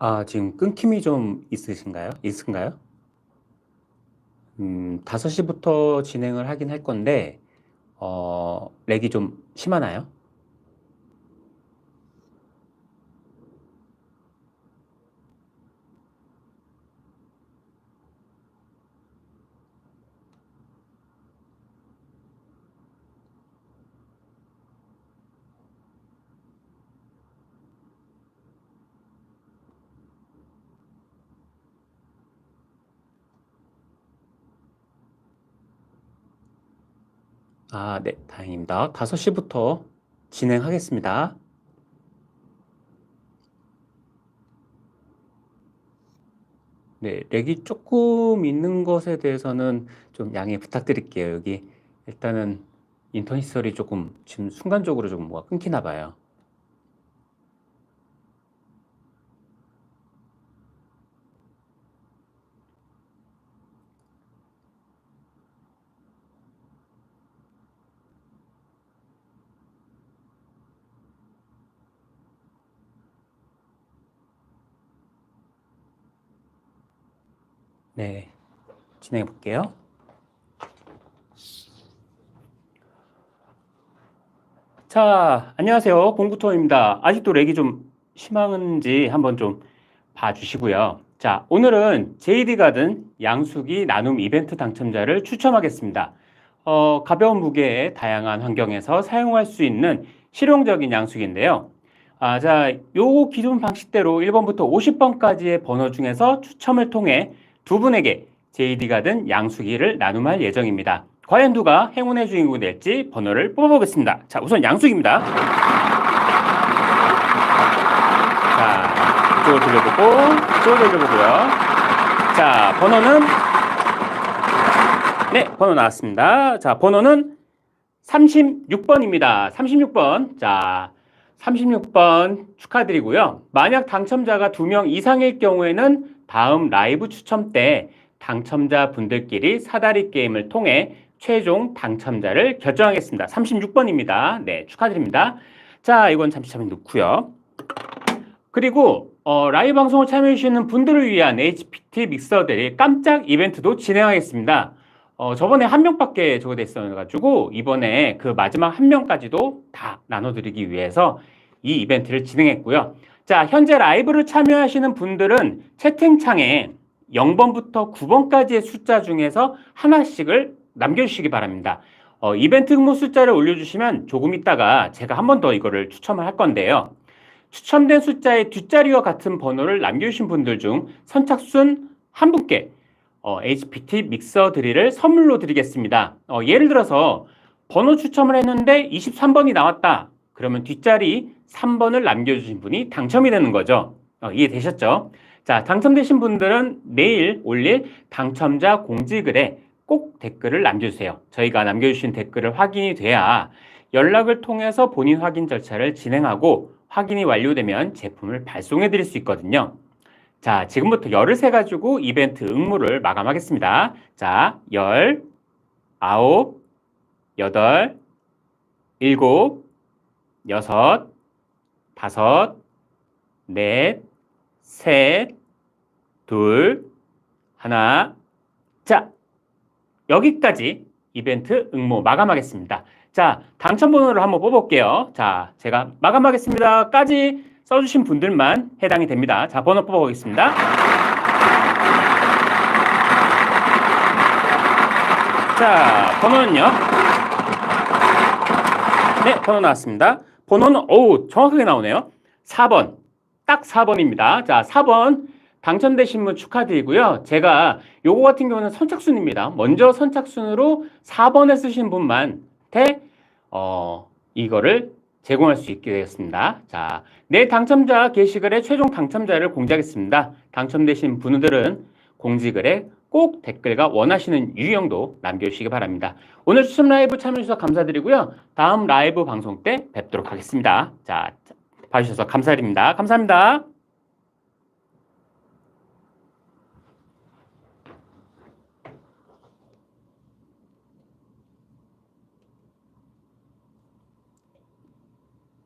아, 지금 끊김이 좀 있으신가요? 있은가요? 음, 5시부터 진행을 하긴 할 건데, 어, 렉이 좀 심하나요? 아, 네, 다행입니다. 5시부터 진행하겠습니다. 네, 렉이 조금 있는 것에 대해서는 좀 양해 부탁드릴게요. 여기 일단은 인터넷 시설이 조금 지금 순간적으로 조금 뭐가 끊기나 봐요. 네, 진행해 볼게요. 자, 안녕하세요. 공구토입니다. 아직도 렉이 좀 심한지 한번 좀 봐주시고요. 자, 오늘은 JD 가든 양수기 나눔 이벤트 당첨자를 추첨하겠습니다. 어, 가벼운 무게에 다양한 환경에서 사용할 수 있는 실용적인 양수기인데요. 아, 자, 요 기존 방식대로 1번부터 50번까지의 번호 중에서 추첨을 통해 두 분에게 JD 가 든 양수기를 나눔할 예정입니다. 과연 누가 행운의 주인공이 될지 번호를 뽑아보겠습니다. 자, 우선 양수기입니다. 자, 이쪽을 돌려보고, 이쪽을 돌려보고요. 자, 번호는, 네, 번호 나왔습니다. 자, 번호는 36번입니다. 36번. 자, 36번 축하드리고요. 만약 당첨자가 두명 이상일 경우에는 다음 라이브 추첨 때 당첨자 분들끼리 사다리 게임을 통해 최종 당첨자를 결정하겠습니다. 36번입니다. 네, 축하드립니다. 자, 이건 잠시 잠시 넣고요. 그리고 어, 라이브 방송을 참여해 주시는 분들을 위한 HPT 믹서들이 깜짝 이벤트도 진행하겠습니다. 어, 저번에 한 명밖에 저거 됐어가지고 이번에 그 마지막 한 명까지도 다 나눠드리기 위해서 이 이벤트를 진행했고요. 자, 현재 라이브를 참여하시는 분들은 채팅창에 0번부터 9번까지의 숫자 중에서 하나씩을 남겨주시기 바랍니다. 어, 이벤트 응모 숫자를 올려주시면 조금 있다가 제가 한 번 더 이거를 추첨을 할 건데요. 추첨된 숫자의 뒷자리와 같은 번호를 남겨주신 분들 중 선착순 한 분께 어, HPT 믹서 드릴을 선물로 드리겠습니다. 어, 예를 들어서 번호 추첨을 했는데 23번이 나왔다. 그러면 뒷자리 3번을 남겨주신 분이 당첨이 되는 거죠. 어, 이해되셨죠? 자, 당첨되신 분들은 내일 올릴 당첨자 공지글에 꼭 댓글을 남겨주세요. 저희가 남겨주신 댓글을 확인이 돼야 연락을 통해서 본인 확인 절차를 진행하고 확인이 완료되면 제품을 발송해 드릴 수 있거든요. 자, 지금부터 열을 세 가지고 이벤트 응모를 마감하겠습니다. 자, 열, 아홉, 여덟, 일곱, 여섯, 다섯, 넷, 셋, 둘, 하나. 자, 여기까지 이벤트 응모 마감하겠습니다. 자, 당첨 번호를 한번 뽑아볼게요. 자, 제가 마감하겠습니다. 까지 써주신 분들만 해당이 됩니다. 자, 번호 뽑아보겠습니다. 자, 번호는요. 네, 번호 나왔습니다. 번호는, 어우, 정확하게 나오네요. 4번. 딱 4번입니다. 자, 4번. 당첨되신 분 축하드리고요. 제가 요거 같은 경우는 선착순입니다. 먼저 선착순으로 4번에 쓰신 분만테 어, 이거를 제공할 수 있게 되었습니다. 자, 내 당첨자 게시글에 최종 당첨자를 공지하겠습니다. 당첨되신 분들은 공지글에 꼭 댓글과 원하시는 유형도 남겨주시기 바랍니다. 오늘 추첨 라이브 참여해주셔서 감사드리고요. 다음 라이브 방송 때 뵙도록 하겠습니다. 자, 봐주셔서 감사드립니다. 감사합니다.